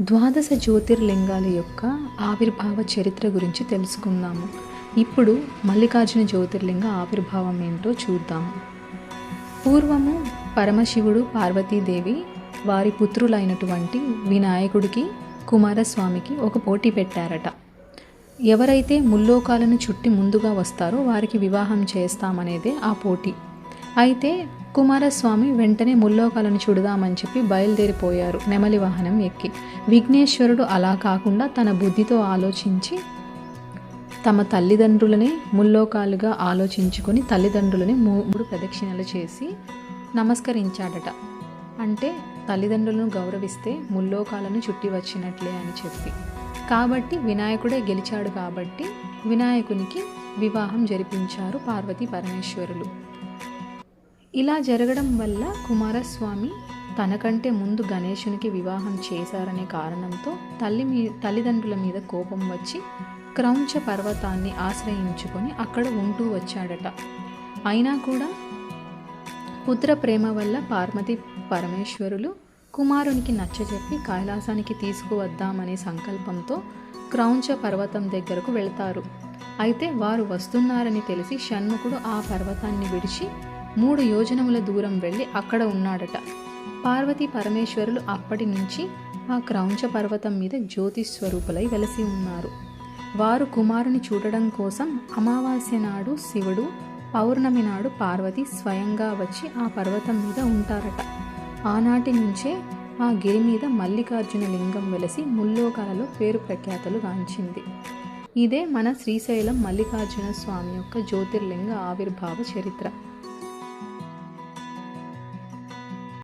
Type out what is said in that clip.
ద్వాదశ జ్యోతిర్లింగాల యొక్క ఆవిర్భావ చరిత్ర గురించి తెలుసుకుందాము. ఇప్పుడు మల్లికార్జున జ్యోతిర్లింగ ఆవిర్భావం ఏంటో చూద్దాము. పూర్వము పరమశివుడు పార్వతీదేవి వారి పుత్రులైనటువంటి వినాయకుడికి కుమారస్వామికి ఒక పోటీ పెట్టారట. ఎవరైతే ముల్లోకాలను చుట్టి ముందుగా వస్తారో వారికి వివాహం చేస్తామనేదే ఆ పోటీ. అయితే కుమారస్వామి వెంటనే ముల్లోకాలను చూడదామని చెప్పి బయలుదేరిపోయారు నెమలి వాహనం ఎక్కి. విఘ్నేశ్వరుడు అలా కాకుండా తన బుద్ధితో ఆలోచించి తమ తల్లిదండ్రులని ముల్లోకాలుగా ఆలోచించుకొని తల్లిదండ్రులని మూడు ప్రదక్షిణలు చేసి నమస్కరించాడట. అంటే తల్లిదండ్రులను గౌరవిస్తే ముల్లోకాలను చుట్టి వచ్చినట్లే అని చెప్పి. కాబట్టి వినాయకుడే గెలిచాడు కాబట్టి వినాయకునికి వివాహం జరిపించారు పార్వతీ పరమేశ్వరులు. ఇలా జరగడం వల్ల కుమారస్వామి తనకంటే ముందు గణేశునికి వివాహం చేశారనే కారణంతో తల్లి మీ తల్లిదండ్రుల మీద కోపం వచ్చి క్రౌంచ పర్వతాన్ని ఆశ్రయించుకొని అక్కడ ఉంటూ వచ్చాడట. అయినా కూడా పుత్ర ప్రేమ వల్ల పార్వతి పరమేశ్వరులు కుమారునికి నచ్చజెప్పి కైలాసానికి తీసుకువద్దామనే సంకల్పంతో క్రౌంచ పర్వతం దగ్గరకు వెళ్తారు. అయితే వారు వస్తున్నారని తెలిసి షణ్ముఖుడు ఆ పర్వతాన్ని విడిచి మూడు యోజనముల దూరం వెళ్ళి అక్కడ ఉన్నాడట. పార్వతీ పరమేశ్వరులు అప్పటి నుంచి ఆ క్రౌంచ పర్వతం మీద జ్యోతి స్వరూపులై వెలసి ఉన్నారు. వారు కుమారుని చూడడం కోసం అమావాస్య నాడు శివుడు పౌర్ణమి నాడు పార్వతి స్వయంగా వచ్చి ఆ పర్వతం మీద ఉంటారట. ఆనాటి నుంచే ఆ గిరి మీద మల్లికార్జున లింగం వెలసి ముల్లోకాలలో పేరు ప్రఖ్యాతలు గాంచింది. ఇదే మన శ్రీశైలం మల్లికార్జున స్వామి యొక్క జ్యోతిర్లింగ ఆవిర్భావ చరిత్ర.